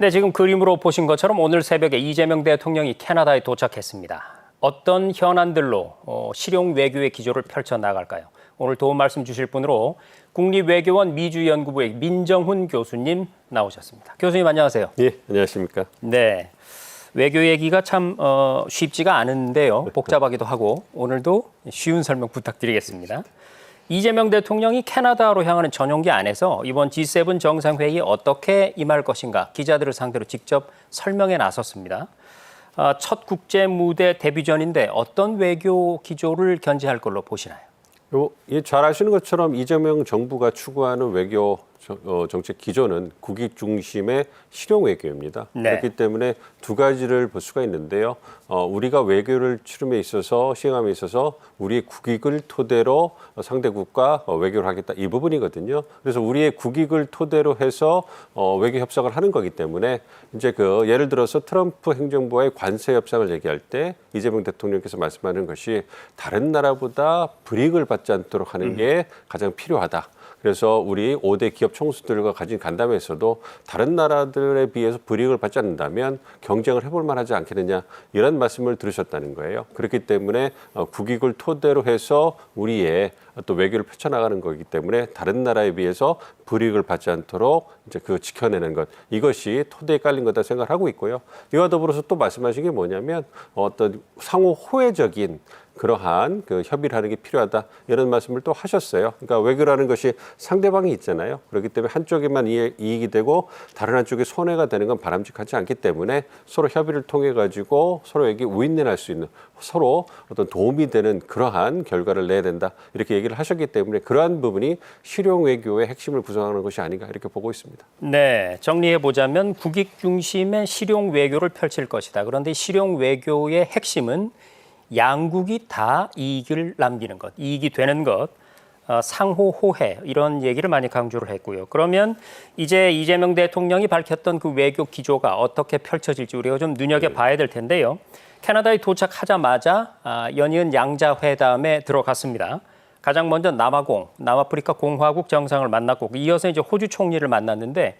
네, 지금 그림으로 보신 것처럼 오늘 새벽에 이재명 대통령이 캐나다에 도착했습니다. 어떤 현안들로 어, 실용 외교의 기조를 펼쳐 나갈까요? 오늘 도움 말씀 주실 분으로 국립외교원 미주연구부의 민정훈 교수님 나오셨습니다. 교수님 안녕하세요. 예, 안녕하십니까. 네. 외교 얘기가 참 어, 쉽지가 않은데요. 복잡하기도 하고 오늘도 쉬운 설명 부탁드리겠습니다. 이재명 대통령이 캐나다로 향하는 전용기 안에서 이번 G7 정상회의에 어떻게 임할 것인가 기자들을 상대로 직접 설명에 나섰습니다. 아, 첫 국제 무대 데뷔 전인데 어떤 외교 기조를 견지할 걸로 보시나요? 요, 예, 잘 아시는 것처럼 이재명 정부가 추구하는 외교 정책 기조는 국익 중심의 실용 외교입니다. 네. 그렇기 때문에 두 가지를 볼 수가 있는데요. 어, 우리가 외교를 치름에 있어서 시행함에 있어서 우리의 국익을 토대로 상대국과 어, 외교를 하겠다 이 부분이거든요. 그래서 우리의 국익을 토대로 해서 어, 외교 협상을 하는 거기 때문에 이제 그 예를 들어서 트럼프 행정부와의 관세 협상을 얘기할 때 이재명 대통령께서 말씀하는 것이 다른 나라보다 불이익을 받지 않도록 하는 게 가장 필요하다. 그래서 우리 5대 기업 총수들과 가진 간담회에서도 다른 나라들에 비해서 불이익을 받지 않는다면 경쟁을 해볼 만하지 않겠느냐 이런 말씀을 들으셨다는 거예요. 그렇기 때문에 어, 국익을 토대로 해서 우리의 또 외교를 펼쳐나가는 거기 때문에 다른 나라에 비해서 불이익을 받지 않도록 이제 그 지켜내는 것 이것이 토대에 깔린 거다 생각을 하고 있고요. 이와 더불어서 또 말씀하신 게 뭐냐면 어떤 상호 호혜적인 그러한 그 협의를 하는 게 필요하다 이런 말씀을 또 하셨어요. 그러니까 외교라는 것이 상대방이 있잖아요. 그렇기 때문에 한쪽에만 이익이 되고 다른 한쪽에 손해가 되는 건 바람직하지 않기 때문에 서로 협의를 통해 가지고 서로에게 윈윈할 수 있는 서로 어떤 도움이 되는 그러한 결과를 내야 된다 이렇게 얘기를 하셨기 때문에 그러한 부분이 실용 외교의 핵심을 구성하는 것이 아닌가 이렇게 보고 있습니다. 네, 정리해 보자면 국익 중심의 실용 외교를 펼칠 것이다. 그런데 이 실용 외교의 핵심은 양국이 다 이익을 남기는 것, 이익이 되는 것, 어, 상호 호혜 이런 얘기를 많이 강조를 했고요. 그러면 이제 이재명 대통령이 밝혔던 그 외교 기조가 어떻게 펼쳐질지 우리가 좀 눈여겨 봐야 될 텐데요. 캐나다에 도착하자마자 아, 연이은 양자 회담에 들어갔습니다. 가장 먼저 남아공, 남아프리카 공화국 정상을 만났고 이어서 이제 호주 총리를 만났는데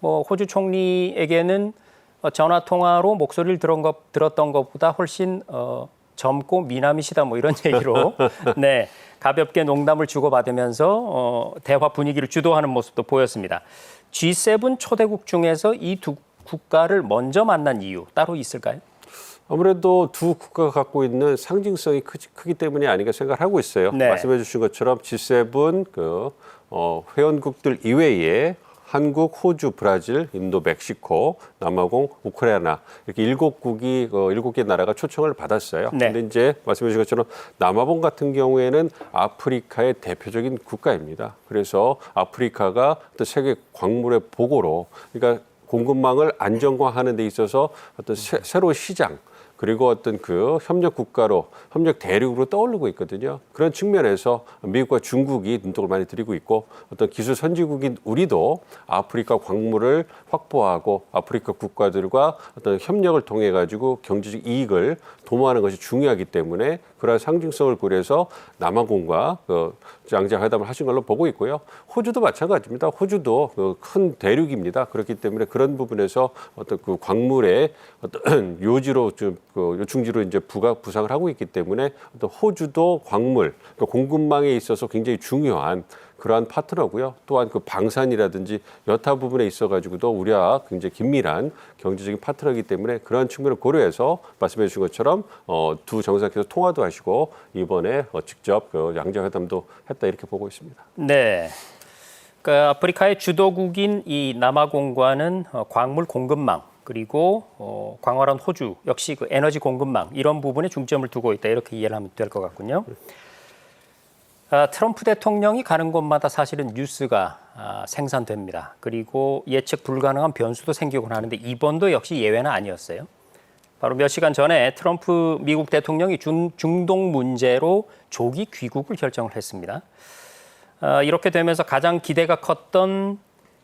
뭐 호주 총리에게는 어, 전화 통화로 목소리를 들은 것, 들었던 것보다 훨씬 어, 젊고 미남이시다 뭐 이런 얘기로 네 가볍게 농담을 주고받으면서 어, 대화 분위기를 주도하는 모습도 보였습니다. G7 초대국 중에서 이 두 국가를 먼저 만난 이유 따로 있을까요? 아무래도 두 국가가 갖고 있는 상징성이 크지, 크기 때문이 아닌가 생각하고 있어요. 네. 말씀해 주신 것처럼 G7 그 어, 회원국들 이외에 한국, 호주, 브라질, 인도, 멕시코, 남아공, 우크라이나 이렇게 일곱 국이 어, 일곱 개 나라가 초청을 받았어요. 네. 근데 이제 말씀해 주신 것처럼 남아공 같은 경우에는 아프리카의 대표적인 국가입니다. 그래서 아프리카가 또 세계 광물의 보고로 그러니까 공급망을 안정화하는 데 있어서 어떤 새, 새로운 시장 그리고 어떤 그 협력 국가로 협력 대륙으로 떠오르고 있거든요. 그런 측면에서 미국과 중국이 눈독을 많이 들이고 있고 어떤 기술 선진국인 우리도 아프리카 광물을 확보하고 아프리카 국가들과 어떤 협력을 통해 가지고 경제적 이익을 도모하는 것이 중요하기 때문에 그러한 상징성을 고려해서 남아공과 그 양자 회담을 하신 걸로 보고 있고요. 호주도 마찬가지입니다. 호주도 그 큰 대륙입니다. 그렇기 때문에 그런 부분에서 어떤 그 광물의 어떤 요지로 좀그 요충지로 이제 부가 부상을 하고 있기 때문에 어떤 호주도 광물 그러니까 공급망에 있어서 굉장히 중요한 그러한 파트너고요. 또한 그 방산이라든지 여타 부분에 있어 가지고도 우리와 굉장히 긴밀한 경제적인 파트너이기 때문에 그러한 측면을 고려해서 말씀해 주신 것처럼 어, 두 정상께서 통화도 하시고 이번에 어, 직접 그 양자 회담도 했다 이렇게 보고 있습니다. 네. 그 아프리카의 주도국인 이 남아공과는 어, 광물 공급망 그리고 어, 광활한 호주 역시 그 에너지 공급망 이런 부분에 중점을 두고 있다 이렇게 이해를 하면 될 것 같군요. 아, 트럼프 대통령이 가는 곳마다 사실은 뉴스가 아, 생산됩니다. 그리고 예측 불가능한 변수도 생기곤 하는데 이번도 역시 예외는 아니었어요. 바로 몇 시간 전에 트럼프 미국 대통령이 중, 중동 문제로 조기 귀국을 결정을 했습니다. 어, 이렇게 되면서 가장 기대가 컸던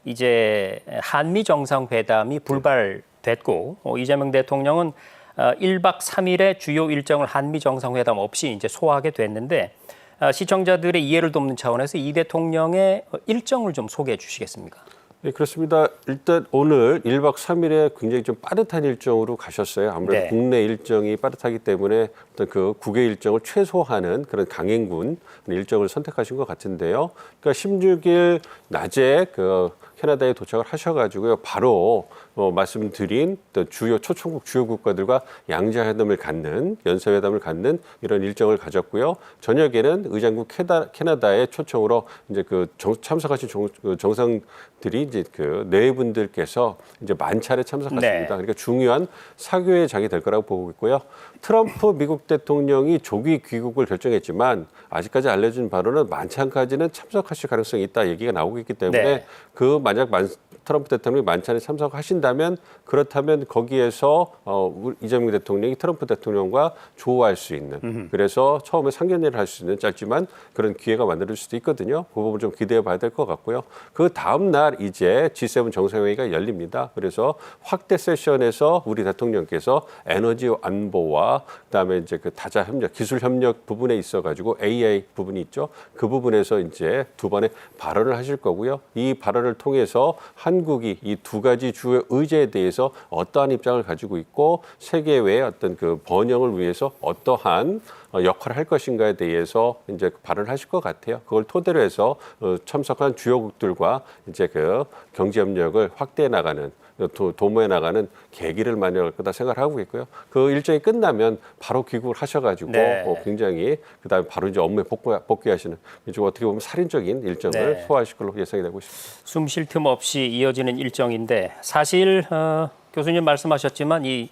이제 한미 정상회담이 불발 됐고 어, 이재명 대통령은 어, 1박 3일의 주요 일정을 한미 정상회담 없이 이제 소화하게 됐는데 어, 시청자들의 이해를 돕는 차원에서 이 대통령의 어, 일정을 좀 소개해 주시겠습니까? 네, 그렇습니다. 일단 오늘 1박 3일에 굉장히 좀 빠듯한 일정으로 가셨어요. 아무래도 네. 국내 일정이 빠듯하기 때문에 어떤 그 국외 일정을 최소화하는 그런 강행군 일정을 선택하신 것 같은데요. 그러니까 16일 낮에 그 캐나다에 도착을 하셔가지고요. 바로 어, 말씀드린 또 주요 초청국 주요 국가들과 양자회담을 갖는 연쇄회담을 갖는 이런 일정을 가졌고요. 저녁에는 의장국 캐다, 캐나다의 초청으로 이제 그 정, 참석하신 정, 그 정상 들이 이제 그네 분들께서 이제 만차례 참석하십니다. 네. 그러니까 중요한 사교의 장이 될 거라고 보고 있고요. 트럼프 미국 대통령이 조기 귀국을 결정했지만 아직까지 알려진 바로는 만찬까지는 참석하실 가능성이 있다 얘기가 나오고 있기 때문에 네. 그 만약 만, 트럼프 대통령이 만찬에 참석하신다면 그렇다면 거기에서 어, 이재명 대통령이 트럼프 대통령과 조화할 수 있는 그래서 처음에 상견례를 할 수 있는 짧지만 그런 기회가 만들 수도 있거든요. 그 부분 좀 기대해 봐야 될 것 같고요. 그 다음 날 이제 G7 정상회의가 열립니다. 그래서 확대 세션에서 우리 대통령께서 에너지 안보와 그다음에 이제 그 다자 협력, 기술 협력 부분에 있어 가지고 AI 부분이 있죠. 그 부분에서 이제 두 번의 발언을 하실 거고요. 이 발언을 통해서 한 국이 이 두 가지 주요 의제에 대해서 어떠한 입장을 가지고 있고 세계의 어떤 그 번영을 위해서 어떠한 어, 역할을 할 것인가에 대해서 이제 발언을 하실 것 같아요. 그걸 토대로 해서 어, 참석한 주요국들과 이제 그 경제 협력을 확대해 나가는 도, 도모해 나가는 계기를 마련할 거다 생각을 하고 있고요. 그 일정이 끝나면 바로 귀국을 하셔가지고 네. 어, 굉장히 그다음에 바로 이제 업무에 복귀, 복귀하시는 좀 어떻게 보면 살인적인 일정을 네. 소화하실 걸로 예상이 되고 있습니다. 숨 쉴 틈 없이 이어지는 일정인데 사실 어, 교수님 말씀하셨지만 이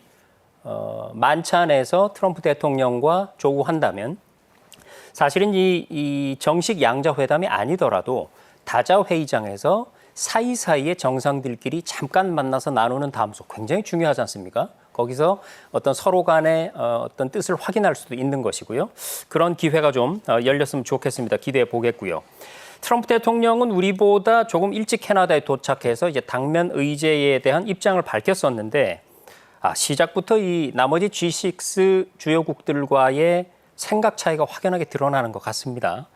어, 만찬에서 트럼프 대통령과 조우한다면 사실은 이, 이 정식 양자 회담이 아니더라도 다자 회의장에서 사이사이에 정상들끼리 잠깐 만나서 나누는 담소 굉장히 중요하지 않습니까? 거기서 어떤 서로 간의 어, 어떤 뜻을 확인할 수도 있는 것이고요. 그런 기회가 좀 어, 열렸으면 좋겠습니다. 기대해 보겠고요. 트럼프 대통령은 우리보다 조금 일찍 캐나다에 도착해서 이제 당면 의제에 대한 입장을 밝혔었는데 아, 시작부터 이 나머지 G6 주요국들과의 생각 차이가 확연하게 드러나는 것 같습니다.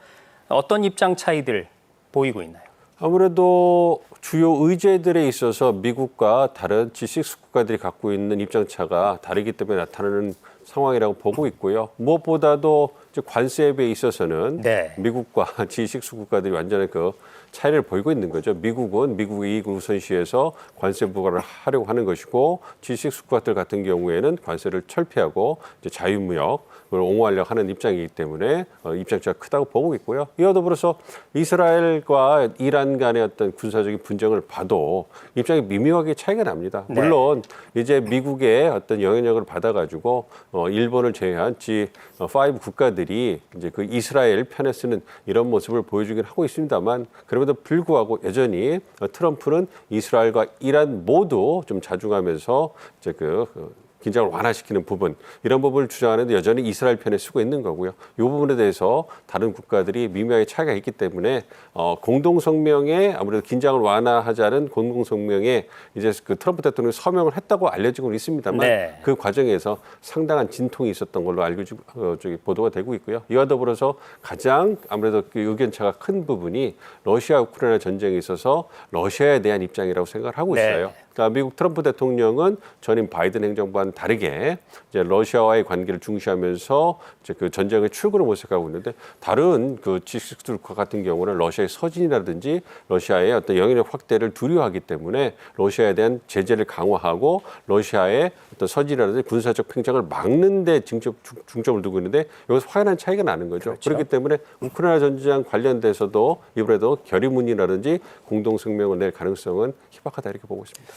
어떤 입장 차이들 보이고 있나요? 아무래도 주요 의제들에 있어서 미국과 다른 G6 국가들이 갖고 있는 입장 차가 다르기 때문에 나타나는 상황이라고 보고 있고요. 무엇보다도 관세에 있어서는 네. 미국과 G6 국가들이 완전히 그 차이를 보이고 있는 거죠. 미국은 미국의 이익을 우선시해서 관세 부과를 하려고 하는 것이고 G6 국가들 같은 경우에는 관세를 철폐하고 이제 자유무역을 옹호하려고 하는 입장이기 때문에 어, 입장차가 크다고 보고 있고요. 이와 더불어서 이스라엘과 이란 간의 어떤 군사적인 분쟁을 봐도 입장이 미묘하게 차이가 납니다. 네. 물론 이제 미국의 어떤 영향력을 받아가지고 어, 일본을 제외한 G5 국가들이 이제 그 이스라엘 편에 쓰는 이런 모습을 보여주긴 하고 있습니다만 그럼 에도 불구하고 여전히 어, 트럼프는 이스라엘과 이란 모두 좀 자중하면서 이제 그 어, 긴장을 완화시키는 부분 이런 부분을 주장하는데 여전히 이스라엘 편에 쓰고 있는 거고요. 이 부분에 대해서 다른 국가들이 미묘하게 차이가 있기 때문에 어, 공동 성명에 아무래도 긴장을 완화하자는 공동 성명에 이제 그 트럼프 대통령이 서명을 했다고 알려지고 있습니다만 네. 그 과정에서 상당한 진통이 있었던 걸로 알고 지- 어, 저기 보도가 되고 있고요. 이와 더불어서 가장 아무래도 그 의견 차가 큰 부분이 러시아 우크라이나 전쟁에 있어서 러시아에 대한 입장이라고 생각을 하고 네. 있어요. 그러니까 미국 트럼프 대통령은 전임 바이든 행정부 와는 다르게 이제 러시아와의 관계를 중시하면서 이제 그 전쟁의 출구를 모색하고 있는데 다른 그 G6 국가 같은 경우는 러시아의 서진이라든지 러시아의 어떤 영향력 확대를 두려워하기 때문에 러시아에 대한 제재를 강화하고 러시아의 어떤 서진이라든지 군사적 팽창을 막는 데 중점, 중- 중점을 두고 있는데 여기서 확연한 차이가 나는 거죠. 그렇죠. 그렇기 때문에 우크라이나 전쟁 관련돼서도 이번에도 결의문이라든지 공동 성명을 낼 가능성은 희박하다 이렇게 보고 있습니다.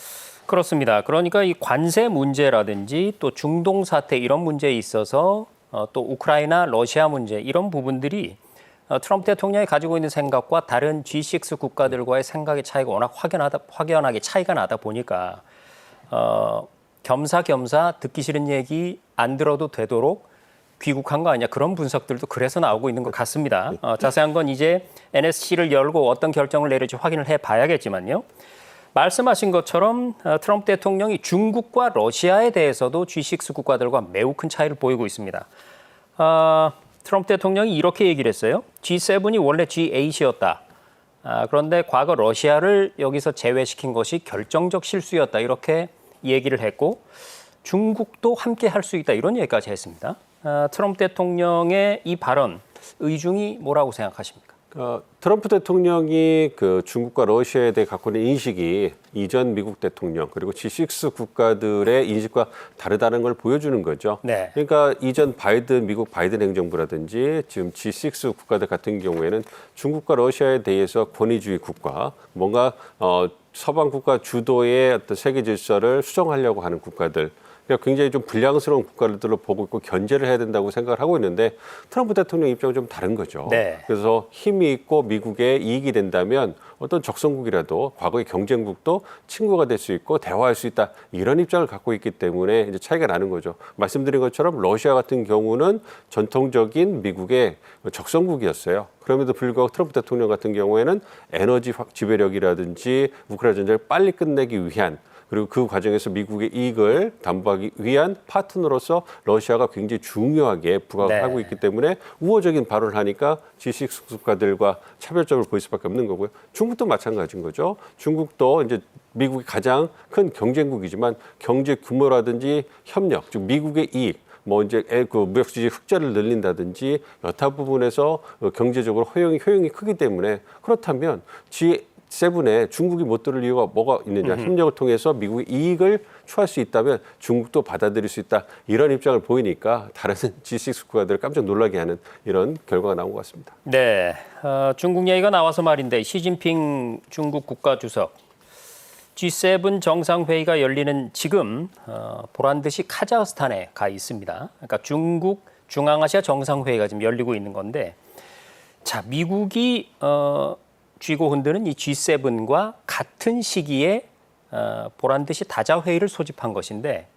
그렇습니다. 그러니까 이 관세 문제라든지 또 중동 사태 이런 문제에 있어서 어, 또 우크라이나 러시아 문제 이런 부분들이 어, 트럼프 대통령이 가지고 있는 생각과 다른 G6 국가들과의 생각의 차이가 워낙 확연하다 확연하게 차이가 나다 보니까 어, 겸사겸사 듣기 싫은 얘기 안 들어도 되도록 귀국한 거 아니냐 그런 분석들도 그래서 나오고 있는 것 같습니다. 어, 자세한 건 이제 NSC를 열고 어떤 결정을 내릴지 확인을 해 봐야겠지만요. 말씀하신 것처럼 어, 트럼프 대통령이 중국과 러시아에 대해서도 G6 국가들과 매우 큰 차이를 보이고 있습니다. 아, 트럼프 대통령이 이렇게 얘기를 했어요. G7이 원래 G8이었다. 아, 그런데 과거 러시아를 여기서 제외시킨 것이 결정적 실수였다 이렇게 얘기를 했고 중국도 함께 할 수 있다 이런 얘기까지 했습니다. 아, 트럼프 대통령의 이 발언 의중이 뭐라고 생각하십니까? 어, 트럼프 대통령이 그 중국과 러시아에 대해 갖고 있는 인식이 이전 미국 대통령 그리고 G6 국가들의 인식과 다르다는 걸 보여주는 거죠. 네. 그러니까 이전 바이든 미국 바이든 행정부라든지 지금 G6 국가들 같은 경우에는 중국과 러시아에 대해서 권위주의 국가 뭔가 어, 서방 국가 주도의 어떤 세계 질서를 수정하려고 하는 국가들 그러니까 굉장히 좀 불량스러운 국가들로 보고 있고 견제를 해야 된다고 생각을 하고 있는데 트럼프 대통령 입장은 좀 다른 거죠. 네. 그래서 힘이 있고 미국의 이익이 된다면 어떤 적성국이라도 과거의 경쟁국도 친구가 될 수 있고 대화할 수 있다 이런 입장을 갖고 있기 때문에 이제 차이가 나는 거죠. 말씀드린 것처럼 러시아 같은 경우는 전통적인 미국의 적성국이었어요. 그럼에도 불구하고 트럼프 대통령 같은 경우에는 에너지 확 지배력이라든지 우크라이나 전쟁을 빨리 끝내기 위한 그리고 그 과정에서 미국의 이익을 담보하기 위한 파트너로서 러시아가 굉장히 중요하게 부각하고 네. 있기 때문에 우호적인 발언을 하니까 G6 국가들과 차별점을 보일 수밖에 없는 거고요. 중국도 마찬가지인 거죠. 중국도 이제 미국이 가장 큰 경쟁국이지만 경제 규모라든지 협력, 즉 미국의 이익 뭐 이제 애- 그 무역 수지 흑자를 늘린다든지 여타 부분에서 어, 경제적으로 효용이 효용이 크기 때문에 그렇다면 G 세븐에 중국이 못 들을 이유가 뭐가 있느냐. 협력을 통해서 미국의 이익을 취할 수 있다면 중국도 받아들일 수 있다. 이런 입장을 보이니까 다른 G6 국가들을 깜짝 놀라게 하는 이런 결과가 나온 것 같습니다. 네, 어, 중국 얘기가 나와서 말인데 시진핑 중국 국가주석. G7 정상회의가 열리는 지금 어, 보란 듯이 카자흐스탄에 가 있습니다. 그러니까 중국 중앙아시아 정상회의가 지금 열리고 있는 건데, 자 미국이 어, 쥐고 흔드는 이 G7과 같은 시기에 어, 보란 듯이 다자 회의를 소집한 것인데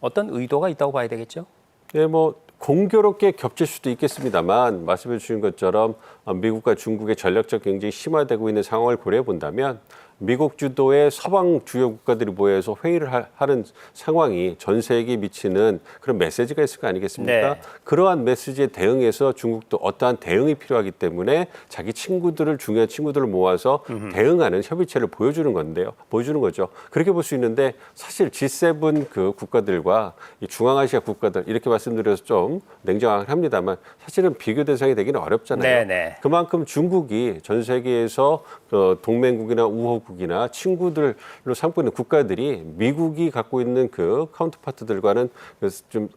어떤 의도가 있다고 봐야 되겠죠? 네, 뭐 공교롭게 겹칠 수도 있겠습니다만 말씀해 주신 것처럼 어, 미국과 중국의 전략적 경쟁이 심화되고 있는 상황을 고려해 본다면 미국 주도의 서방 주요 국가들이 모여서 회의를 하- 하는 상황이 전 세계에 미치는 그런 메시지가 있을 거 아니겠습니까? 네. 그러한 메시지에 대응해서 중국도 어떠한 대응이 필요하기 때문에 자기 친구들을 중요한 친구들을 모아서 대응하는 협의체를 보여주는 건데요. 보여주는 거죠. 그렇게 볼 수 있는데 사실 G7 그 국가들과 이 중앙아시아 국가들 이렇게 말씀드려서 좀 냉정합니다만 사실은 비교 대상이 되기는 어렵잖아요. 네 네. 그만큼 중국이 전 세계에서 그 동맹국이나 우호 국이나 친구들로 삼고 있는 국가들이 미국이 갖고 있는 그 카운터파트들과는 좀그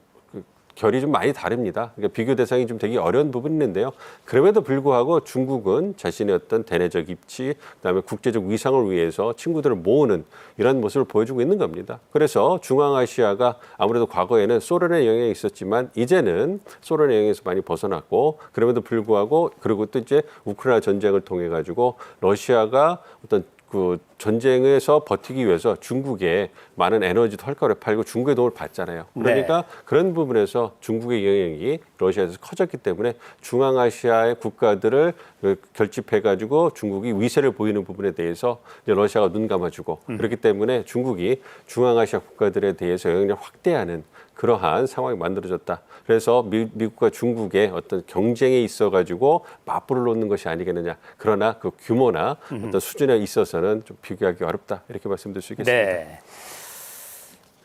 결이 좀 많이 다릅니다. 그러니까 비교 대상이 좀 되기 어려운 부분이 있는데요. 그럼에도 불구하고 중국은 자신의 어떤 대내적 입지, 그다음에 국제적 위상을 위해서 친구들을 모으는 이런 모습을 보여주고 있는 겁니다. 그래서 중앙아시아가 아무래도 과거에는 소련의 영향이 있었지만 이제는 소련의 영향에서 많이 벗어났고 그럼에도 불구하고 그리고 또 이제 우크라이나 전쟁을 통해 가지고 러시아가 어떤 그 전쟁에서 버티기 위해서 중국에 많은 에너지도 헐값에 팔고 중국의 도움을 받잖아요. 그러니까 그런 부분에서 중국의 영향이 러시아에서 커졌기 때문에 중앙아시아의 국가들을 그 결집해가지고 중국이 위세를 보이는 부분에 대해서 러시아가 눈 감아주고 그렇기 때문에 중국이 중앙아시아 국가들에 대해서 영향을 확대하는 그러한 상황이 만들어졌다. 그래서 미, 미국과 중국의 어떤 경쟁에 있어 가지고 맞불을 놓는 것이 아니겠느냐. 그러나 그 규모나 어떤 수준에 있어서는 좀 비교하기 어렵다. 이렇게 말씀드릴 수 있겠습니다. 네.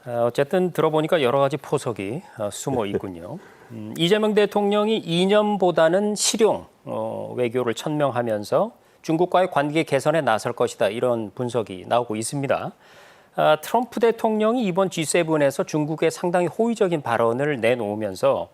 어, 어쨌든 들어보니까 여러 가지 포석이 어, 숨어 있군요. 음, 이재명 대통령이 이념보다는 실용 어, 외교를 천명하면서 중국과의 관계 개선에 나설 것이다 이런 분석이 나오고 있습니다. 아, 트럼프 대통령이 이번 G7에서 중국에 상당히 호의적인 발언을 내놓으면서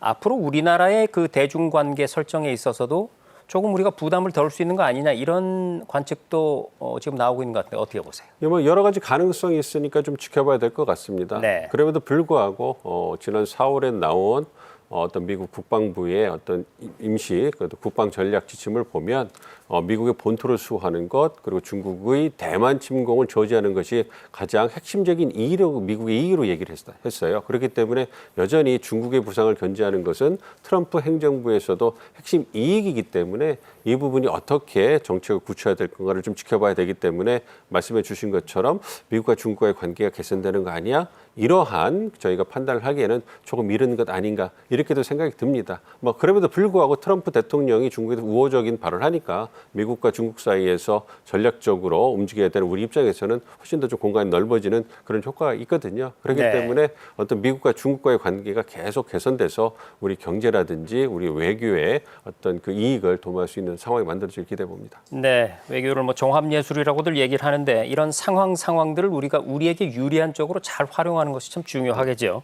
앞으로 우리나라의 그 대중관계 설정에 있어서도 조금 우리가 부담을 덜 수 있는 거 아니냐 이런 관측도 어, 지금 나오고 있는 것 같은데 어떻게 보세요? 예, 뭐 여러 가지 가능성이 있으니까 좀 지켜봐야 될 것 같습니다. 네. 그럼에도 불구하고 어, 지난 4월에 나온 어, 어떤 미국 국방부의 어떤 임시 그 국방 전략 지침을 보면 어, 미국의 본토를 수호하는 것 그리고 중국의 대만 침공을 저지하는 것이 가장 핵심적인 이익으로 미국의 이익으로 얘기를 했- 했어요. 그렇기 때문에 여전히 중국의 부상을 견제하는 것은 트럼프 행정부에서도 핵심 이익이기 때문에 이 부분이 어떻게 정책을 구체화될 건가를 좀 지켜봐야 되기 때문에 말씀해 주신 것처럼 미국과 중국과의 관계가 개선되는 거 아니야? 이러한 저희가 판단을 하기에는 조금 이른 것 아닌가 이렇게도 생각이 듭니다. 뭐 그럼에도 불구하고 트럼프 대통령이 중국에 우호적인 발언을 하니까 미국과 중국 사이에서 전략적으로 움직여야 되는 우리 입장에서는 훨씬 더 좀 공간이 넓어지는 그런 효과가 있거든요. 그렇기 네. 때문에 어떤 미국과 중국과의 관계가 계속 개선돼서 우리 경제라든지 우리 외교에 어떤 그 이익을 도모할 수 있는 상황이 만들어질 기대해 봅니다. 네, 외교를 뭐 종합 예술이라고들 얘기를 하는데 이런 상황 상황들을 우리가 우리에게 유리한 쪽으로 잘 활용하는 것이 참 중요하겠죠.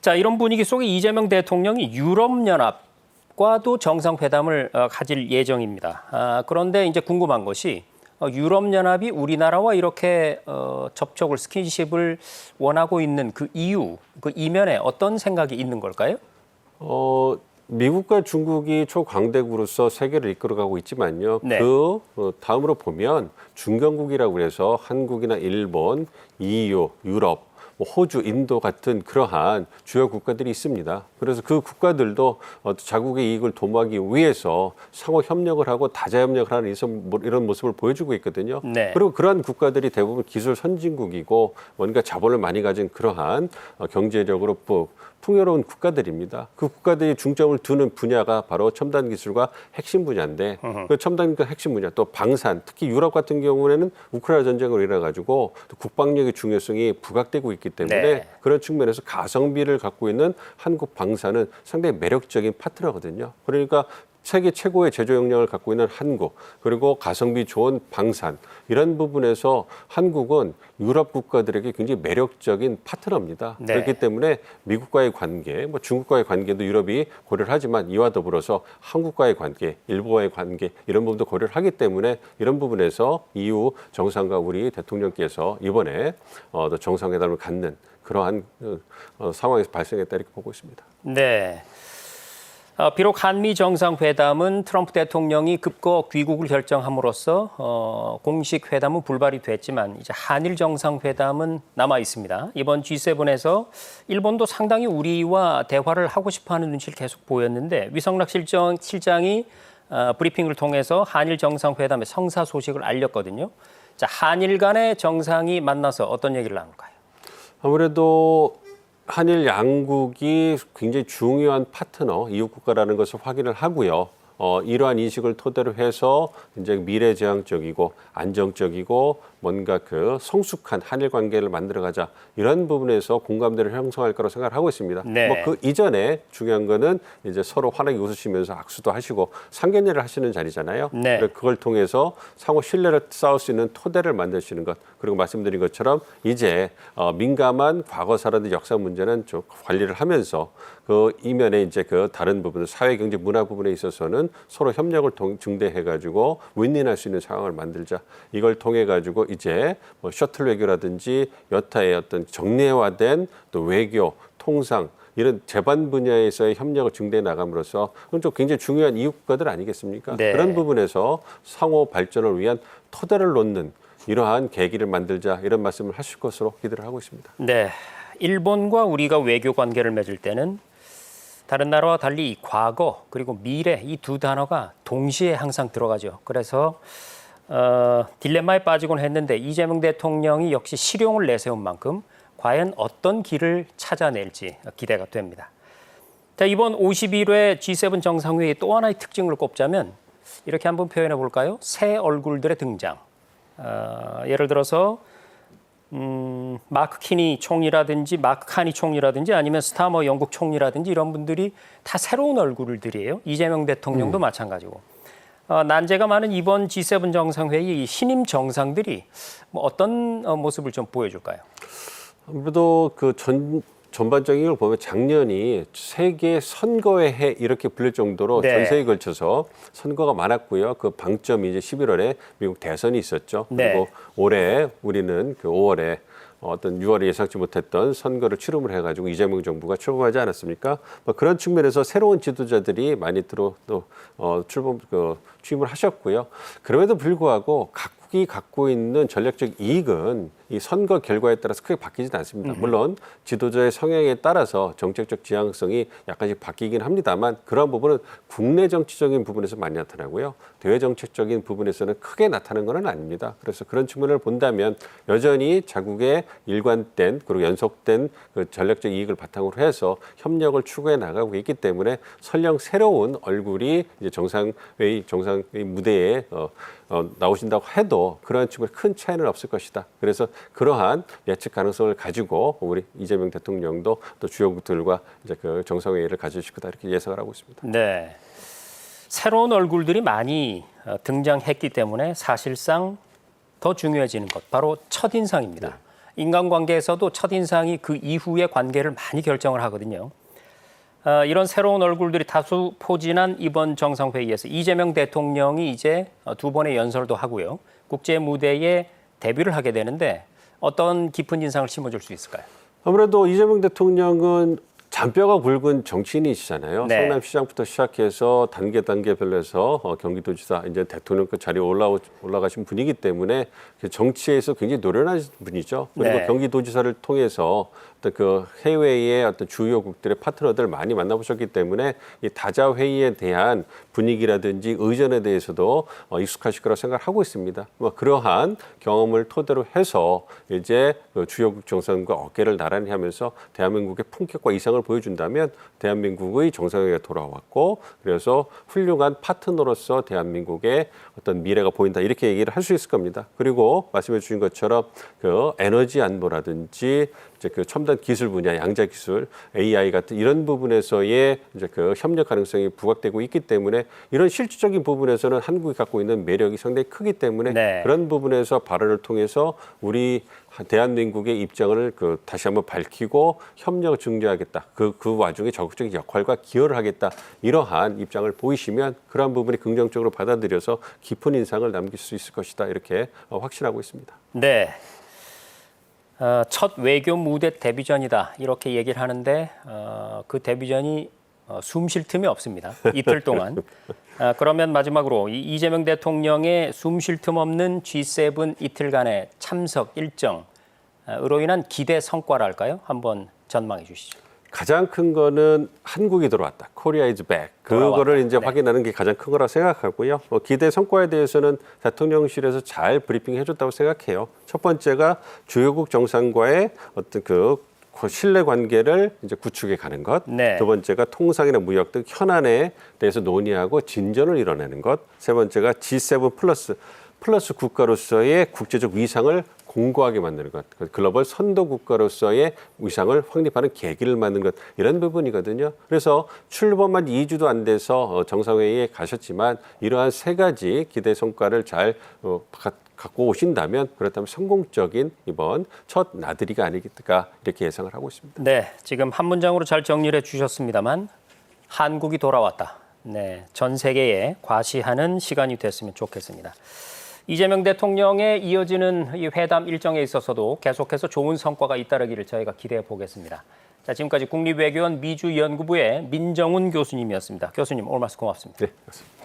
자, 이런 분위기 속에 이재명 대통령이 유럽 연합과도 정상회담을 어, 가질 예정입니다. 아, 그런데 이제 궁금한 것이 어, 유럽 연합이 우리나라와 이렇게 어, 접촉을 스킨십을 원하고 있는 그 이유, 그 이면에 어떤 생각이 있는 걸까요? 어, 미국과 중국이 초강대국으로서 세계를 이끌어가고 있지만요. 네. 그 어, 다음으로 보면 중견국이라고 해서 한국이나 일본, EU, 유럽, 뭐 호주, 인도 같은 그러한 주요 국가들이 있습니다. 그래서 그 국가들도 어, 자국의 이익을 도모하기 위해서 상호 협력을 하고 다자 협력을 하는 이런 모- 이런 모습을 보여주고 있거든요. 네. 그리고 그러한 국가들이 대부분 기술 선진국이고 뭔가 자본을 많이 가진 그러한 어, 경제적으로 뭐 풍요로운 국가들입니다. 그 국가들이 중점을 두는 분야가 바로 첨단 기술과 핵심 분야인데 그 첨단 기술 핵심 분야 또 방산 특히 유럽 같은 경우에는 우크라이나 전쟁으로 인해 가지고 국방력의 중요성이 부각되고 있기 때문에 네. 그런 측면에서 가성비를 갖고 있는 한국 방산은 상당히 매력적인 파트너거든요. 그러니까 세계 최고의 제조 역량을 갖고 있는 한국 그리고 가성비 좋은 방산 이런 부분에서 한국은 유럽 국가들에게 굉장히 매력적인 파트너입니다. 네. 그렇기 때문에 미국과의 관계, 뭐 중국과의 관계도 유럽이 고려를 하지만 이와 더불어서 한국과의 관계, 일본과의 관계 이런 부분도 고려를 하기 때문에 이런 부분에서 EU 정상과 우리 대통령께서 이번에 어, 또 정상회담을 갖는 그러한 어, 어, 상황에서 발생했다 이렇게 보고 있습니다. 네. 어, 비록 한미 정상회담은 트럼프 대통령이 급거 귀국을 결정함으로써 어, 공식 회담은 불발이 됐지만 이제 한일 정상회담은 남아 있습니다. 이번 G7에서 일본도 상당히 우리와 대화를 하고 싶어하는 눈치를 계속 보였는데 위성락 실장 실장이 어, 브리핑을 통해서 한일 정상회담의 성사 소식을 알렸거든요. 자, 한일 간의 정상이 만나서 어떤 얘기를 나눌까요? 아무래도 한일 양국이 굉장히 중요한 파트너, 이웃 국가라는 것을 확인을 하고요. 어, 이러한 인식을 토대로 해서 이제 미래지향적이고 안정적이고 뭔가 그 성숙한 한일 관계를 만들어가자 이런 부분에서 공감대를 형성할 거라고 생각을 하고 있습니다. 네. 뭐그 이전에 중요한 거는 이제 서로 환하게 웃으시면서 악수도 하시고 상견례를 하시는 자리잖아요. 네. 그걸 통해서 상호 신뢰를 쌓을 수 있는 토대를 만드시는 것 그리고 말씀드린 것처럼 이제 어, 민감한 과거사라든지 역사 문제는 좀 관리를 하면서 그 이면에 이제 그 다른 부분 사회 경제 문화 부분에 있어서는 서로 협력을 통, 증대해 가지고 윈윈할 수 있는 상황을 만들자 이걸 통해 가지고 이제 뭐 셔틀 외교라든지 여타의 어떤 정례화된 또 외교 통상 이런 재반 분야에서의 협력을 증대해 나감으로써 그건 좀 굉장히 중요한 이웃 국가들 아니겠습니까? 네. 그런 부분에서 상호 발전을 위한 토대를 놓는 이러한 계기를 만들자 이런 말씀을 하실 것으로 기대를 하고 있습니다. 네, 일본과 우리가 외교 관계를 맺을 때는 다른 나라와 달리 이 과거 그리고 미래 이 두 단어가 동시에 항상 들어가죠. 그래서 어, 딜레마에 빠지곤 했는데 이재명 대통령이 역시 실용을 내세운 만큼 과연 어떤 길을 찾아낼지 기대가 됩니다. 자, 이번 51회 G7 정상회의 또 하나의 특징을 꼽자면 이렇게 한번 표현해 볼까요? 새 얼굴들의 등장. 어, 예를 들어서 음, 마크 키니 총리라든지 마크 카니 총리라든지 아니면 스타머 영국 총리라든지 이런 분들이 다 새로운 얼굴들이에요. 이재명 대통령도 마찬가지고. 어, 난제가 많은 이번 G7 정상회의 이 신임 정상들이 뭐 어떤 어, 모습을 좀 보여줄까요? 아무래도 그 전 전반적인 걸 보면 작년이 세계 선거의 해 이렇게 불릴 정도로 네. 전 세계에 걸쳐서 선거가 많았고요. 그 방점이 이제 11월에 미국 대선이 있었죠. 네. 그리고 올해 우리는 그 5월에 어떤 6월에 예상치 못했던 선거를 치름을 해가지고 이재명 정부가 출범하지 않았습니까? 뭐 그런 측면에서 새로운 지도자들이 많이 들어 또 어, 출범 그 취임을 하셨고요. 그럼에도 불구하고 각국이 갖고 있는 전략적 이익은 이 선거 결과에 따라서 크게 바뀌지는 않습니다. 물론 지도자의 성향에 따라서 정책적 지향성이 약간씩 바뀌긴 합니다만 그러한 부분은 국내 정치적인 부분에서 많이 나타나고요. 대외 정책적인 부분에서는 크게 나타나는 것은 아닙니다. 그래서 그런 측면을 본다면 여전히 자국의 일관된 그리고 연속된 그 전략적 이익을 바탕으로 해서 협력을 추구해 나가고 있기 때문에 설령 새로운 얼굴이 이제 정상회의 정상회의 무대에 어, 어, 나오신다고 해도 그러한 측면에 큰 차이는 없을 것이다. 그래서 그러한 예측 가능성을 가지고 우리 이재명 대통령도 또 주요국들과 이제 그 정상회의를 가지실 거다 이렇게 예상을 하고 있습니다. 네. 새로운 얼굴들이 많이 어, 등장했기 때문에 사실상 더 중요해지는 것 바로 첫 인상입니다. 인간관계에서도 첫 인상이 그 이후의 관계를 많이 결정을 하거든요. 어, 이런 새로운 얼굴들이 다수 포진한 이번 정상회의에서 이재명 대통령이 이제 어, 두 번의 연설도 하고요. 국제 무대에 데뷔를 하게 되는데 어떤 깊은 인상을 심어줄 수 있을까요? 아무래도 이재명 대통령은 잔뼈가 굵은 정치인이시잖아요. 네. 성남시장부터 시작해서 단계 단계별로 해서 어, 경기도지사 이제 대통령 그 자리에 올라오, 올라가신 분이기 때문에 그 정치에서 굉장히 노련한 분이죠. 그리고 네. 경기도지사를 통해서 어떤 그 해외의 어떤 주요국들의 파트너들 많이 만나보셨기 때문에 이 다자 회의에 대한 분위기라든지 의전에 대해서도 어, 익숙하실 거라고 생각하고 있습니다. 뭐 그러한 경험을 토대로 해서 이제 그 주요국 정상과 어깨를 나란히 하면서 대한민국의 품격과 이상을 보여준다면 대한민국의 정상회의가 돌아왔고 그래서 훌륭한 파트너로서 대한민국의 어떤 미래가 보인다 이렇게 얘기를 할 수 있을 겁니다. 그리고 말씀해 주신 것처럼 그 에너지 안보라든지 이제 그 첨단 기술 분야, 양자 기술, AI 같은 이런 부분에서의 이제 그 협력 가능성이 부각되고 있기 때문에 이런 실질적인 부분에서는 한국이 갖고 있는 매력이 상당히 크기 때문에 네. 그런 부분에서 발언을 통해서 우리 대한민국의 입장을 그 다시 한번 밝히고 협력을 증대하겠다. 그, 그 와중에 적극적인 역할과 기여를 하겠다. 이러한 입장을 보이시면 그러한 부분이 긍정적으로 받아들여서 깊은 인상을 남길 수 있을 것이다. 이렇게 어, 확신하고 있습니다. 네. 어, 첫 외교 무대 데뷔전이다 이렇게 얘기를 하는데 어, 그 데뷔전이 어, 숨쉴 틈이 없습니다. 이틀 동안. 아, 그러면 마지막으로 이 이재명 대통령의 숨 쉴 틈 없는 G7 이틀간의 참석 일정으로 인한 기대 성과랄까요? 한번 전망해 주시죠. 가장 큰 거는 한국이 돌아왔다. 코리아 이즈 백. 그거를. 이제 네. 확인하는 게 가장 큰 거라 생각하고요. 어, 기대 성과에 대해서는 대통령실에서 잘 브리핑 해줬다고 생각해요. 첫 번째가 주요국 정상과의 어떤 그 신뢰 관계를 이제 구축해 가는 것. 네. 두 번째가 통상이나 무역 등 현안에 대해서 논의하고 진전을 이뤄내는 것. 세 번째가 G7 플러스 플러스 국가로서의 국제적 위상을 공고하게 만드는 것, 그 글로벌 선도 국가로서의 위상을 확립하는 계기를 만드는 것 이런 부분이거든요. 그래서 출범한 2주도 안 돼서 어, 정상회의에 가셨지만 이러한 세 가지 기대 성과를 잘 어, 가- 갖고 오신다면 그렇다면 성공적인 이번 첫 나들이가 아니겠을까 이렇게 예상을 하고 있습니다. 네, 지금 한 문장으로 잘 정리를 해 주셨습니다만 한국이 돌아왔다. 네, 전 세계에 과시하는 시간이 됐으면 좋겠습니다. 이재명 대통령의 이어지는 이 회담 일정에 있어서도 계속해서 좋은 성과가 잇따르기를 저희가 기대해 보겠습니다. 자, 지금까지 국립외교원 미주연구부의 민정훈 교수님이었습니다. 교수님 오늘 말씀 고맙습니다. 네, 맞습니다.